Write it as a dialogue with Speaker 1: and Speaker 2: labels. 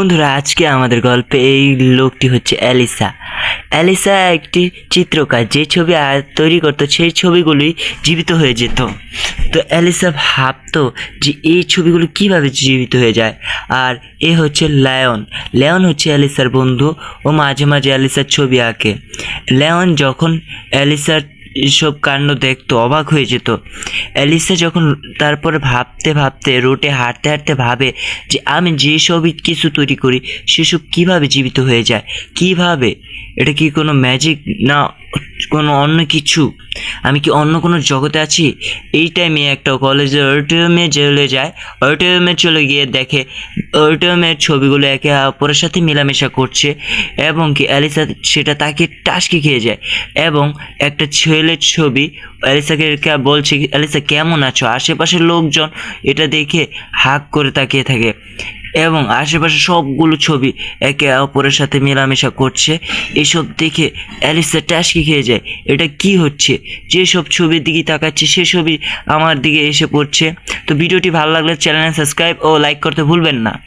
Speaker 1: বন্ধুরা, আজকে আমাদের গল্পে এই লোকটি হচ্ছে অ্যালিসা। অ্যালিসা একটি চিত্রকার, যে ছবি তৈরি করতো, সেই ছবিগুলি জীবিত হয়ে যেত। তো অ্যালিসা ভাবতো যে এই ছবিগুলো কীভাবে জীবিত হয়ে যায়। আর এ হচ্ছে লায়ন। লায়ন হচ্ছে অ্যালিসার বন্ধু ও মাঝে মাঝে অ্যালিসার ছবি আঁকে। লায়ন যখন অ্যালিসার এসব কাণ্ড দেখতো অবাক হয়ে যেত। অ্যালিসা যখন তারপর ভাবতে ভাবতে রোটে হাঁটতে হাঁটতে ভাবে যে আমি যে সবই কিছু তৈরি করি, সেসব কীভাবে জীবিত হয়ে যায়? কীভাবে? এটা কি কোনো ম্যাজিক না কোনো অন্য কিছু? আমি কি অন্য কোনো জগতে আছি? এই টাইমে একটা কলেজের অডিটোরিয়ামে চলে যায়। অডিটোরিয়ামে চলে গিয়ে দেখে অডিটোরিয়ামের ছবিগুলো একে অপরের সাথে মেলামেশা করছে এবং কি অ্যালিসা সেটা তাকে টাসকে খেয়ে যায় এবং একটা ছেলের ছবি, অ্যালিসাকে বলছে, অ্যালিসা, কেমন আছো? আশেপাশের লোকজন এটা দেখে হাক করে তাকিয়ে থাকে। এবং আশেপাশে সবগুলো ছবি একে অপরের সাথে মেলামেশা করছে। এসব দেখে অ্যালিসা ট্যাসকে খেয়ে যায়, এটা কি হচ্ছে? যেসব ছবির দিকে তাকাচ্ছে সে ছবি আমার দিকে এসে পড়ছে। তো ভিডিওটি ভালো লাগলে চ্যানেল সাবস্ক্রাইব ও লাইক করতে ভুলবেন না।